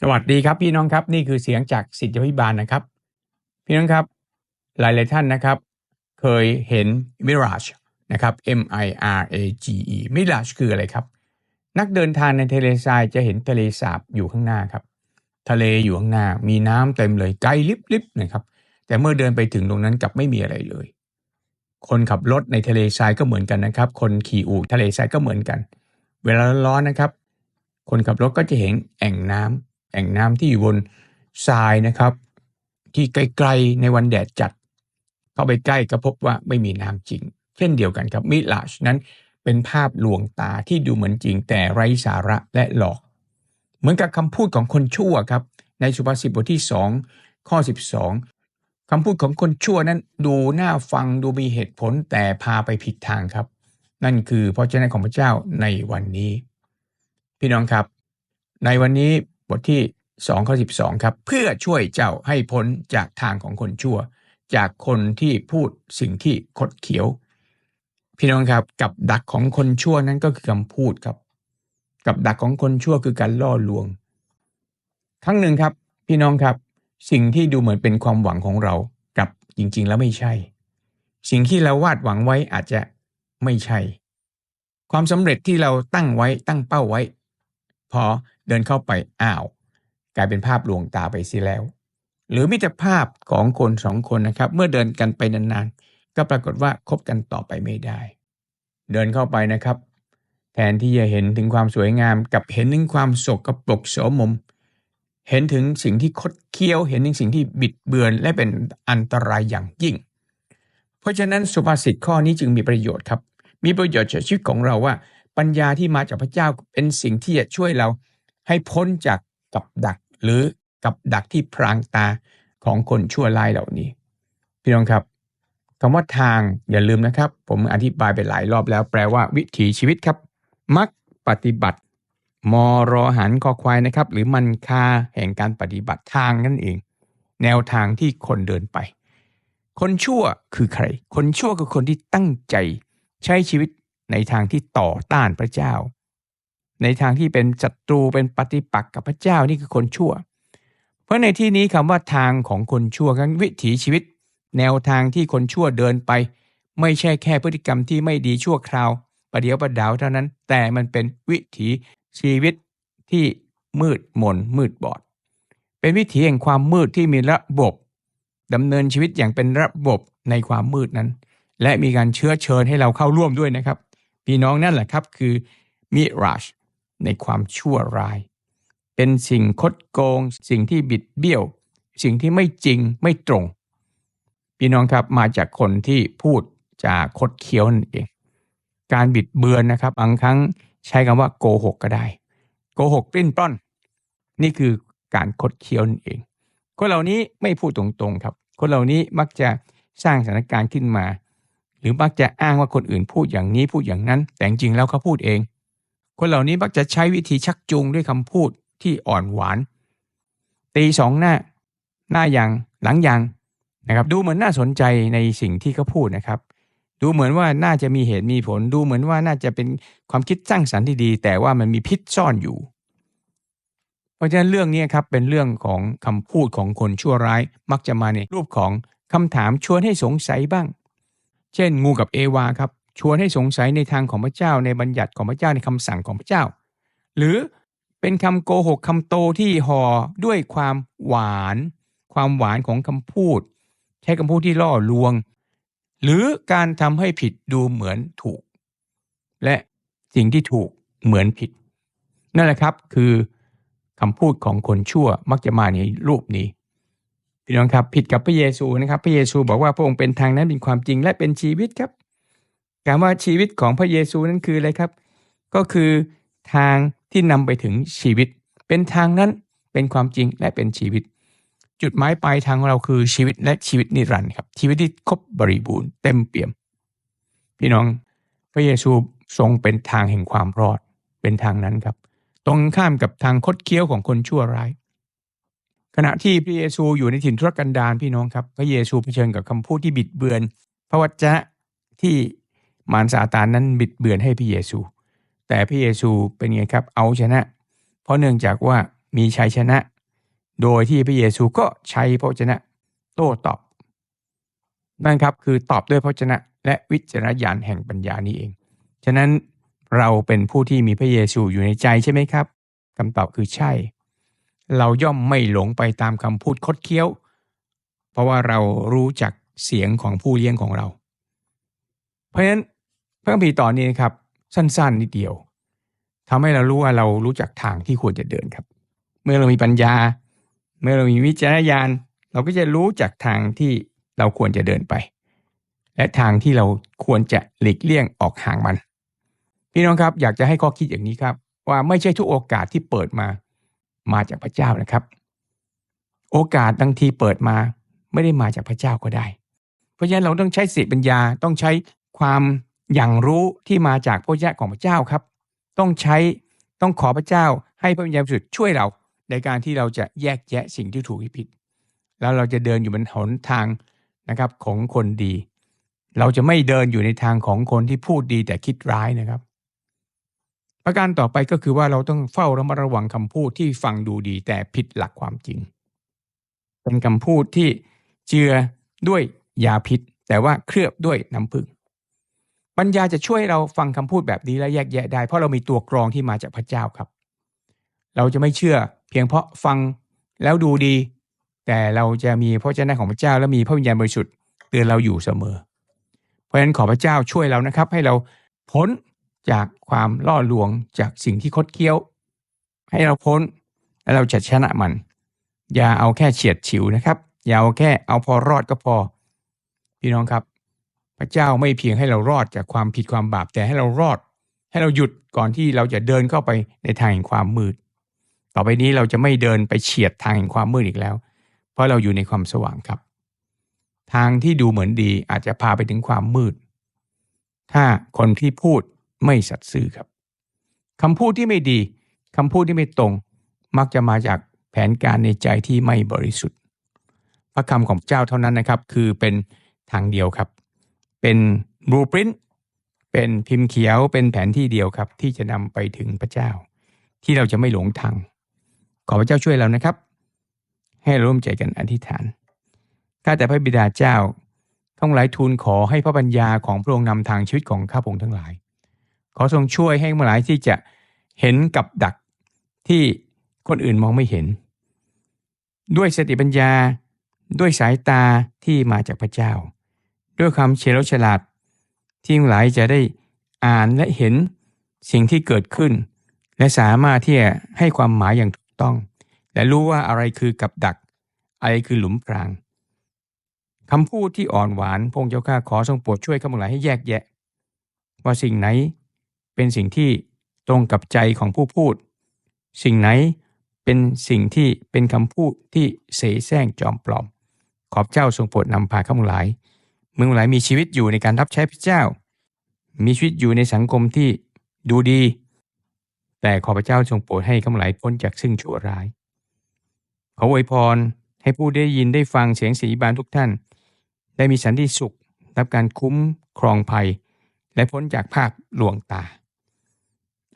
สวัสดีครับพี่น้องครับนี่คือเสียงจากสิทธิพิบาลนะครับ พี่น้องครับหลายๆท่านนะครับ เคยเห็น Mirage นะครับ M I R A G E Mirage คืออะไรครับ นักเดินทางในทะเลทรายจะเห็นทะเลสาบอยู่ข้างหน้าครับ ทะเลอยู่ข้างหน้ามีน้ำเต็มเลยไกลลิบๆนะครับ แต่เมื่อเดินไปถึงตรงนั้นกลับไม่มีอะไรเลย คนขับรถในทะเลทรายก็เหมือนกันนะครับ คนขี่อู่ทะเลทรายก็เหมือนกัน เวลาร้อนนะครับ คนขับรถก็จะเห็นแอ่งน้ำ แอ่งน้ำที่อยู่บนทรายนะครับ ที่ไกลๆในวันแดดจัด เข้าไปใกล้ก็พบว่าไม่มีน้ำจริง เช่นเดียวกันครับมิลาชนั้นเป็นภาพลวงตาที่ดูเหมือนจริงแต่ไร้สาระและหลอก เหมือนกับคำพูดของคนชั่วครับ ในสุภาษิตบทที่ 2 ข้อ 12คำพูดของคนชั่วนั้นดูน่าฟังดูมีเหตุผลแต่พาไปผิดทางครับ นั่นคือพระเจ้าของพระเจ้าในวันนี้ พี่น้องครับ ในวันนี้ บทที่2ข้อ12 ครับ เพื่อช่วยเจ้าให้พ้นจากทางของคนชั่ว จากคนที่พูดสิ่งที่คดเขียว พี่น้องครับกับดักของคนชั่วนั้นก็คือคำพูดครับ กับดักของคนชั่วคือการล่อลวง ครั้งหนึ่งครับ พี่น้องครับ สิ่งที่ดูเหมือนเป็นความหวังของเรากับจริง ๆ แล้วไม่ใช่ สิ่งที่เราวาดหวังไว้อาจจะไม่ใช่ ความสำเร็จที่เราตั้งไว้ตั้งเป้าไว้ พอเดินเข้าไปอ้าว กลายเป็นภาพลวงตาไปเสียแล้ว หรือมิตรภาพของคนสองคนนะครับ เมื่อเดินกันไปนานๆ ก็ปรากฏว่าคบกันต่อไปไม่ได้ เดินเข้าไปนะครับ แทนที่จะเห็นถึงความสวยงามกับเห็นถึงความโศกกระปรกโสมม เห็นถึงสิ่งที่คดเคี้ยว เห็นถึงสิ่งที่บิดเบือนและเป็นอันตรายอย่างยิ่ง เพราะฉะนั้นสุภาษิตข้อนี้จึงมีประโยชน์ครับ มีประโยชน์กับชีวิตของเราว่า ปัญญาที่มาจากพระเจ้าเป็นสิ่งที่จะช่วยเราให้พ้นจากกับดักหรือกับดักที่พรางตาของคนชั่วร้ายเหล่านี้ พี่น้องครับคำว่าทางอย่าลืมนะครับ ผมอธิบายไปหลายรอบแล้วแปลว่าวิถีชีวิตครับมักปฏิบัติมอรอหันคอควายนะครับ หรือมันคาแห่งการปฏิบัติทางนั่นเอง แนวทางที่คนเดินไป คนชั่วคือใคร คนชั่วคือคนที่ตั้งใจ ใช้ชีวิต ในทางที่ต่อต้านพระเจ้า ในทางที่เป็นศัตรูเป็นปฏิปักษ์กับพระเจ้านี่คือคนชั่ว เพราะในที่นี้คำว่าทางของคนชั่วกันวิถีชีวิต แนวทางที่คนชั่วเดินไป ไม่ใช่แค่พฤติกรรมที่ไม่ดีชั่วคราว ประเดี๋ยวประดาวเท่านั้น แต่มันเป็นวิถีชีวิตที่มืดมนมืดบอด เป็นวิถีแห่งความมืดที่มีระบบดำเนินชีวิตอย่างเป็นระบบในความมืดนั้น และมีการเชื้อเชิญให้เราเข้าร่วมด้วยนะครับ พี่น้องนั่นแหละครับคือมิราชในความชั่วร้าย เป็นสิ่งคดโกง สิ่งที่บิดเบี้ยว สิ่งที่ไม่จริงไม่ตรง พี่น้องครับมาจากคนที่พูดจากคดเคี้ยวนั่นเอง การบิดเบือนนะครับบางครั้งใช้คำว่าโกหกก็ได้โกหกปลิ้นปล้อน นี่คือการคดเคี้ยวนั่นเอง คนเหล่านี้ไม่พูดตรงๆครับ คนเหล่านี้มักจะสร้างสถานการณ์ขึ้นมา รือมักจะอ้างว่าคนอื่นพูดอย่างนี้พูดอย่างนั้น แต่จริงแล้วเขาพูดเอง คนเหล่านี้มักจะใช้วิธีชักจูงด้วยคำพูดที่อ่อนหวาน ตีสองหน้า หน้ายังหลังยังนะครับดูเหมือนน่าสนใจในสิ่งที่เขาพูดนะครับ ดูเหมือนว่าน่าจะมีเหตุมีผล ดูเหมือนว่าน่าจะเป็นความคิดสร้างสรรค์ที่ดี แต่ว่ามันมีพิษซ่อนอยู่ เพราะฉะนั้นเรื่องนี้ครับเป็นเรื่องของคำพูดของคนชั่วร้าย มักจะมาในรูปของคำถามชวนให้สงสัยบ้าง เช่น งูกับเอวาครับชวนให้สงสัยในทางของพระเจ้าในบัญญัติของพระเจ้าในคำสั่งของพระเจ้า หรือเป็นคำโกหกคำโตที่ห่อด้วยความหวาน ความหวานของคำพูด ใช้คำพูดที่ล่อลวง หรือการทำให้ผิดดูเหมือนถูก และสิ่งที่ถูกเหมือนผิด นั่นแหละครับคือคำพูดของคนชั่วมักจะมาในรูปนี้ พี่น้องครับผิดกับพระเยซูนะครับ พระเยซูบอกว่าพระองค์เป็นทางนั้นเป็นความจริงและเป็นชีวิตครับการว่าชีวิตของพระเยซูนั้นคืออะไรครับ ก็คือทางที่นำไปถึงชีวิต เป็นทางนั้นเป็นความจริงและเป็นชีวิต จุดหมายปลายทางของเราคือชีวิตและชีวิตนิรันดร์ครับชีวิตที่ครบบริบูรณ์เต็มเปี่ยม พี่น้องพระเยซูทรงเป็นทางแห่งความรอดเป็นทางนั้นครับ ตรงข้ามกับทางคดเคี้ยวของคนชั่วร้าย ขณะที่พระเยซูอยู่ในถิ่นทุรกันดารพี่น้องครับ พระเยซูเผชิญกับคำพูดที่บิดเบือน พระวจนะที่มารซาตานนั้นบิดเบือนให้พระเยซู แต่พระเยซูเป็นไงครับเอาชนะ เพราะเนื่องจากว่ามีชัยชนะ โดยที่พระเยซูก็ใช้พระวจนะโต้ตอบ นั่นครับคือตอบด้วยพระวจนะ และวิจารณญาณแห่งปัญญานี้เอง ฉะนั้นเราเป็นผู้ที่มีพระเยซูอยู่ในใจใช่ไหมครับคำตอบคือใช่ เราย่อมไม่หลงไปตามคำพูดคดเคี้ยว เพราะว่าเรารู้จักเสียงของผู้เลี้ยงของเรา เพราะฉะนั้นพระคัมภีร์ตอนนี้นะครับ สั้นๆนิดเดียวทำให้เรารู้ว่าเรารู้จักทางที่ควรจะเดินครับ เมื่อเรามีปัญญา เมื่อเรามีวิจารณญาณ เราก็จะรู้จักทางที่เราควรจะเดินไป และทางที่เราควรจะหลีกเลี่ยงออกห่างมัน พี่น้องครับอยากจะให้ข้อคิดอย่างนี้ครับ ว่าไม่ใช่ทุกโอกาสที่เปิดมา มาจากพระเจ้านะครับ โอกาสบางทีเปิดมาไม่ได้มาจากพระเจ้าก็ได้ เพราะฉะนั้นเราต้องใช้สติปัญญาต้องใช้ความอย่างรู้ที่มาจากพระเจ้าของพระเจ้าครับ ต้องใช้ต้องขอพระเจ้าให้พระวิญญาณบริสุทธิ์ช่วยเราในการที่เราจะแยกแยะสิ่งที่ถูกที่ผิด แล้วเราจะเดินอยู่บนหนทางนะครับของคนดี เราจะไม่เดินอยู่ในทางของคนที่พูดดีแต่คิดร้ายนะครับ ประการต่อไปก็คือว่าเราต้องเฝ้าระมัดระวังคำพูดที่ฟังดูดีแต่ผิดหลักความจริง เป็นคำพูดที่เจือด้วยยาพิษ แต่ว่าเคลือบด้วยน้ำผึ้งปัญญาจะช่วยเราฟังคำพูดแบบนี้และแยกแยะได้ เพราะเรามีตัวกรองที่มาจากพระเจ้าครับ เราจะไม่เชื่อ เพียงเพราะฟังแล้วดูดี แต่เราจะมีพระเจ้าของพระเจ้าและมีพระวิญญาณบริสุทธิ์เตือนเราอยู่เสมอ เพราะฉะนั้นขอพระเจ้าช่วยเรานะครับ ให้เราพ้น จากความล่อลวงจากสิ่งที่คดเคี้ยว ให้เราพ้นและเราจะชนะมัน อย่าเอาแค่เฉียดฉิวนะครับ อย่าเอาแค่เอาพอรอดก็พอ พี่น้องครับ พระเจ้าไม่เพียงให้เรารอดจากความผิดความบาปแต่ให้เรารอด ให้เราหยุดก่อนที่เราจะเดินเข้าไปในทางแห่งความมืด ต่อไปนี้เราจะไม่เดินไปเฉียดทางแห่งความมืดอีกแล้ว เพราะเราอยู่ในความสว่างครับ ทางที่ดูเหมือนดีอาจจะพาไปถึงความมืด ถ้าคนที่พูด ไม่สัตย์ซื่อครับคำพูดที่ไม่ดีคำพูดที่ไม่ตรง มักจะมาจากแผนการในใจที่ไม่บริสุทธิ์ พระคำของเจ้าเท่านั้นนะครับ คือเป็นทางเดียวครับ เป็นบลูปรินต์เป็นพิมพ์เขียวเป็นแผนที่เดียวครับ ที่จะนำไปถึงพระเจ้า ที่เราจะไม่หลงทางขอพระเจ้าช่วยเรานะครับ ให้ร่วมใจกันอธิษฐานข้าแต่พระบิดาเจ้าทั้งหลายทูลขอให้พระปัญญาของพระองค์นำทางชีวิตของข้าพงทั้งหลาย ขอทรงช่วยให้เมื่อหลายที่จะเห็นกับดักที่คนอื่นมองไม่เห็น ด้วยสติปัญญา ด้วยสายตาที่มาจากพระเจ้า ด้วยความเฉลียวฉลาด ที่หลายจะได้อ่านและเห็นสิ่งที่เกิดขึ้น และสามารถที่จะให้ความหมายอย่างถูกต้อง และรู้ว่าอะไรคือกับดัก อะไรคือหลุมพรางคำพูดที่อ่อนหวานพงเจ้าข้าขอทรงโปรดช่วยข้าพงหลายให้แยกแยะ ว่าสิ่งไหน เป็นสิ่งที่ตรงกับใจของผู้พูด สิ่งไหนเป็นสิ่งที่เป็นคำพูดที่เสแสร้งจอมปลอม ขอบเจ้าทรงโปรดนำพาข้าพงหลาย เมืองหลายมีชีวิตอยู่ในการรับใช้พระเจ้า มีชีวิตอยู่ในสังคมที่ดูดี แต่ขอพระเจ้าทรงโปรดให้ข้าพงหลายพ้นจากซึ่งชั่วร้าย ขออวยพรให้ผู้ได้ยินได้ฟังเสียงสีบานทุกท่าน ได้มีสันติสุข รับการคุ้มครองภัย และพ้นจากภาพลวงตา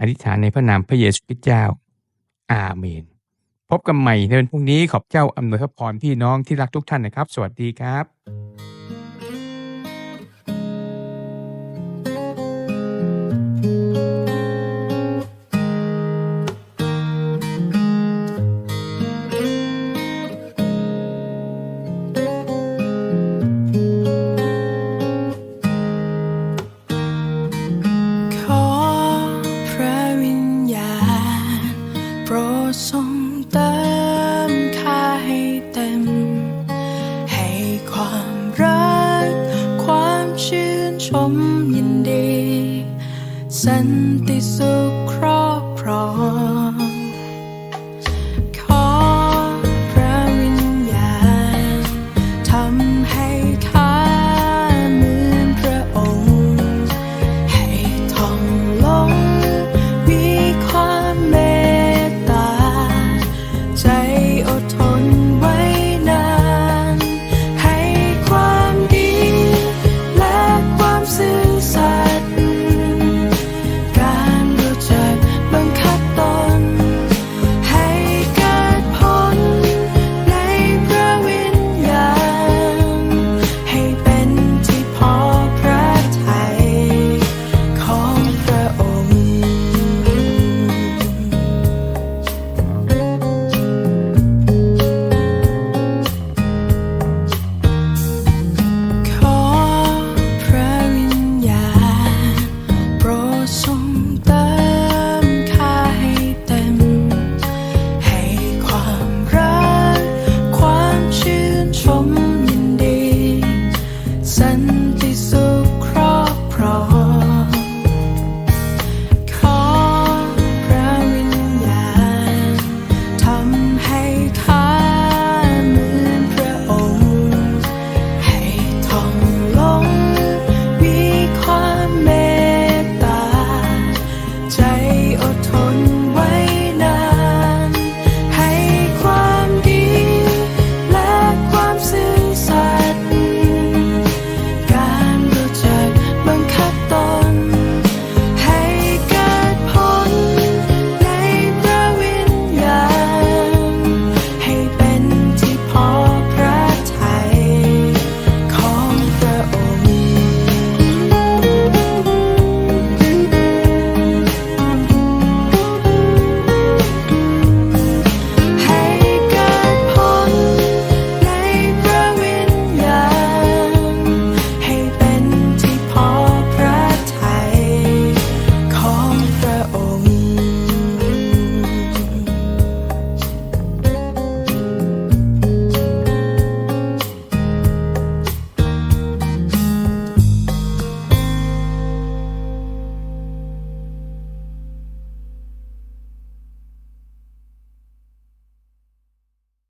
อธิษฐานในพระนามพระเยซูคริสต์เจ้า อาเมน พบกันใหม่ในวันพรุ่งนี้ขอบเจ้าอำนวยพระพรพี่น้องที่รักทุกท่านนะครับ สวัสดีครับ สันติสุขครอบครอง